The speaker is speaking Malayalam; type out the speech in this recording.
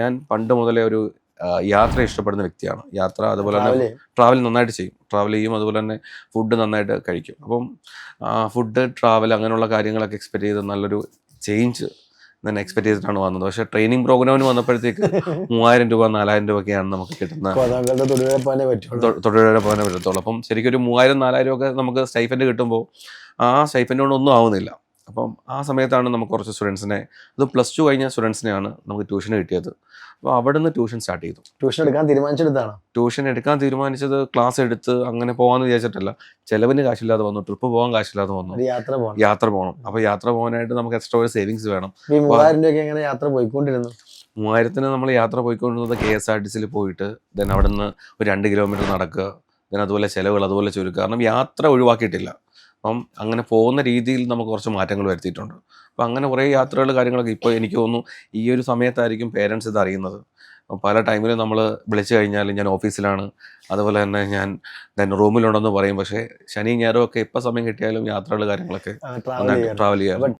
ഞാൻ പണ്ട് മുതലേ ഒരു യാത്ര ഇഷ്ടപ്പെടുന്ന വ്യക്തിയാണ്. യാത്ര അതുപോലെ തന്നെ ട്രാവൽ നന്നായിട്ട് ചെയ്യും. ട്രാവൽ ചെയ്യും അതുപോലെ തന്നെ ഫുഡ് നന്നായിട്ട് കഴിക്കും. അപ്പം ഫുഡ് ട്രാവൽ അങ്ങനെയുള്ള കാര്യങ്ങളൊക്കെ എക്സ്പെക്ട് ചെയ്ത് നല്ലൊരു ചേഞ്ച് ഞാൻ എക്സ്പെക്ട് ചെയ്തിട്ടാണ് വന്നത്. പക്ഷേ ട്രെയിനിങ് പ്രോഗ്രാമിന് വന്നപ്പോഴത്തേക്ക് മൂവായിരം രൂപ നാലായിരം രൂപയൊക്കെയാണ് നമുക്ക് കിട്ടുന്നത് തൊഴിലുറപ്പ് പോകാനേ പറ്റത്തുള്ളൂ. അപ്പം ശരിക്കും ഒരു മൂവായിരം നാലായിരം ഒക്കെ നമുക്ക് സ്റ്റൈഫൻഡ് കിട്ടുമ്പോൾ ആ സ്റ്റൈഫൻഡ് കൊണ്ടൊന്നും ആവുന്നില്ല. അപ്പം ആ സമയത്താണ് നമുക്ക് കുറച്ച് സ്റ്റുഡൻസിനെ അത് പ്ലസ് ടു കഴിഞ്ഞ സ്റ്റുഡൻസിനെയാണ് നമുക്ക് ട്യൂഷൻ കിട്ടിയത്. അപ്പോൾ അവിടെ നിന്ന് ട്യൂഷൻ സ്റ്റാർട്ട് ചെയ്തു. ട്യൂഷൻ എടുക്കാൻ തീരുമാനിച്ചെടുത്താണ് ട്യൂഷൻ എടുക്കാൻ തീരുമാനിച്ചത് ക്ലാസ് എടുത്ത് അങ്ങനെ പോകാമെന്ന് വിചാരിച്ചിട്ടല്ല. ചിലവിന് കാശില്ലാതെ വന്നു ട്രിപ്പ് പോകാൻ കാശില്ലാതെ വന്നു. യാത്ര പോകണം. യാത്ര പോകണം. അപ്പോൾ യാത്ര പോകാനായിട്ട് നമുക്ക് എക്സ്ട്രാ ഒരു സേവിങ്സ് വേണം. മൂവായിരം രൂപയ്ക്ക് എങ്ങനെ യാത്ര പോയിക്കൊണ്ടിരുന്നു? മൂവായിരത്തിന് നമ്മൾ യാത്ര പോയിക്കൊണ്ടിരുന്നത് കെ എസ് ആർ ടി സിയിൽ പോയിട്ട് ദെൻ അവിടെ നിന്ന് ഒരു രണ്ട് കിലോമീറ്റർ നടക്കുക ദെൻ അതുപോലെ ചിലവുകൾ അതുപോലെ ചുരുക്കുക. കാരണം യാത്ര ഒഴിവാക്കിയിട്ടില്ല. അപ്പം അങ്ങനെ പോകുന്ന രീതിയിൽ നമുക്ക് കുറച്ച് മാറ്റങ്ങൾ വരുത്തിയിട്ടുണ്ട്. അപ്പം അങ്ങനെ കുറേ യാത്രകൾ കാര്യങ്ങളൊക്കെ ഇപ്പോൾ എനിക്ക് തോന്നുന്നു ഈ ഒരു സമയത്തായിരിക്കും പേരൻസ് ഇത് അറിയുന്നത്. പല ടൈമിലും നമ്മൾ വിളിച്ചു കഴിഞ്ഞാൽ ഞാൻ ഓഫീസിലാണ് അതുപോലെ തന്നെ ഞാൻ ഞാൻ റൂമിലുണ്ടെന്ന് പറയും. പക്ഷേ ശനി ഞായറും ഒക്കെ എപ്പോൾ സമയം കിട്ടിയാലും യാത്രകൾ കാര്യങ്ങളൊക്കെ ട്രാവൽ അപ്പൊ